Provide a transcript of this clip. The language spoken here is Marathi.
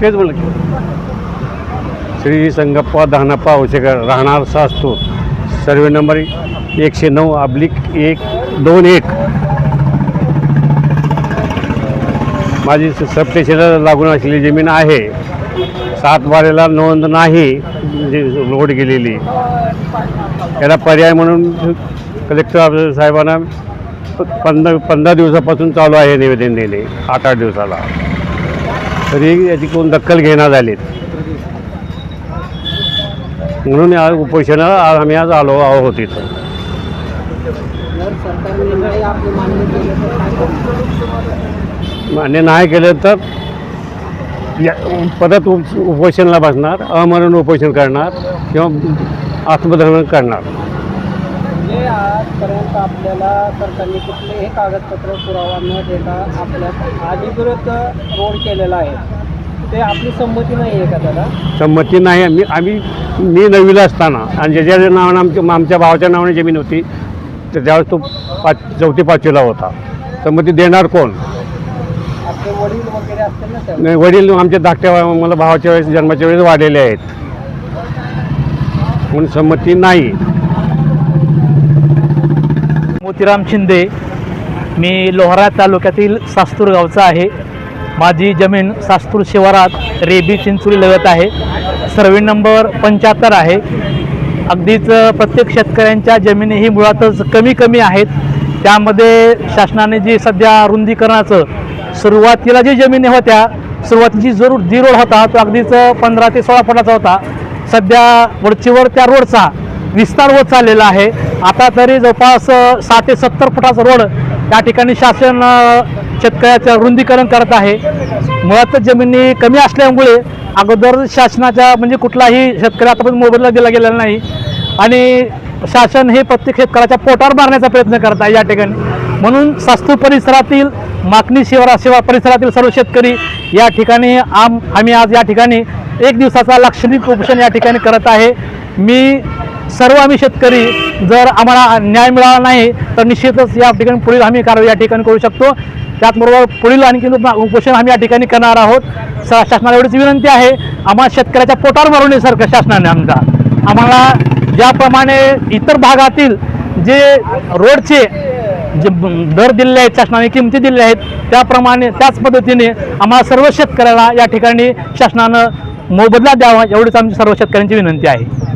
तेच म्हणलं की श्री संगप्पा धानप्पा औसेकर राहणार सास्तूर सर्वे नंबर एकशे नऊ अब्लिक एक दोन एक. माझी सबस्टेशनला लागून असलेली जमीन आहे. सात बारेला नोंद नाही म्हणजे लोड गेलेली. याला पर्याय म्हणून कलेक्टर ऑफिसर साहेबांना पंधरा पंधरा दिवसापासून चालू आहे निवेदन दिले. आठ आठ दिवसाला. तरी याची कोण दखल घेणार आलीत. म्हणून या उपोषणाला आज आम्ही आज आलो आहोत इथं. मान्य मान्य नाही केलं तर या परत उप उपोषणाला बसणार अमरण उपोषण करणार किंवा आत्मदहन करणार. म्हणजे आजपर्यंत आपल्याला सरकारने कुठलेही कागदपत्र पुरावा न देता आपल्या अधिकृत रोड केलेला आहे. ते आपली संमती नाही आहे का त्याला संमती नाही. आम्ही आम्ही मी नववीला असताना आणि ज्याच्या नावानं आमच्या आमच्या भावाच्या नावाने जमीन होती तर त्यावेळेस तो पाच चौथी पाचवीला होता. संमती देणार कोण? आपले वडील वगैरे असतील ना नाही, वडील आमच्या धाकट्या मला भावाच्या वेळेस जन्माच्या वेळेस वाढलेले आहेत. म्हणून संमती नाही. मोतीराम शिंदे. मी लोहारा तालुक्यातील सास्तूर गावचा आहे. माझी जमीन सास्तूर शिवारात रेबी चिंचुरी लगत आहे. सर्वे नंबर पंच्याहत्तर आहे. अगदीच प्रत्येक शेतकऱ्यांच्या जमिनी ही मुळातच कमी कमी आहेत. त्यामध्ये शासनाने जी सध्या रुंदीकरणाचं सुरुवातीला जी जमिनी होत्या सुरुवातीची जो रो- जी रोड होता तो अगदीच पंधरा ते सोळा फुटाचा होता. सध्या वरचीवर त्या रोडचा विस्तार होत चाललेला आहे. आता तरी जवळपास साठ ते सत्तर फुटाचा रोड या ठिकाणी शासन शेतकऱ्याचं रुंदीकरण करत आहे. मुळात जमिनी कमी असल्यामुळे अगोदर शासनाच्या म्हणजे कुठलाही शेतकरी आतापर्यंत मोबदला दिला गेलेला नाही. आणि शासन हे प्रत्येक शेतकऱ्याच्या पोटावर मारण्याचा प्रयत्न करत आहे या ठिकाणी. म्हणून सास्तू परिसरातील माकणी शिवारा शिवा परिसरातील सर्व शेतकरी या ठिकाणी आम आम्ही आज या ठिकाणी एक दिवसाचा लाक्षणिक उपोषण या ठिकाणी करत आहे. मी सर्व आम्ही शेतकरी जर आम्हाला न्याय मिळाला नाही तर निश्चितच या ठिकाणी पुढील आम्ही कारवाई या ठिकाणी करू शकतो. त्याचबरोबर पुढील आणखी उपोषण आम्ही या ठिकाणी करणार आहोत. शासनाला एवढीच विनंती आहे आम्हाला शेतकऱ्याच्या पोटावर मारून नये सरकार शासनाने आमचा. आम्हाला ज्याप्रमाणे इतर भागातील जे रोडचे जे दर दिलेले आहेत शासनाने किमती दिलेल्या आहेत त्याप्रमाणे त्याच पद्धतीने आम्हाला सर्व शेतकऱ्याला या ठिकाणी शासनानं मोबदला द्यावा एवढीच आमची सर्व शेतकऱ्यांची विनंती आहे.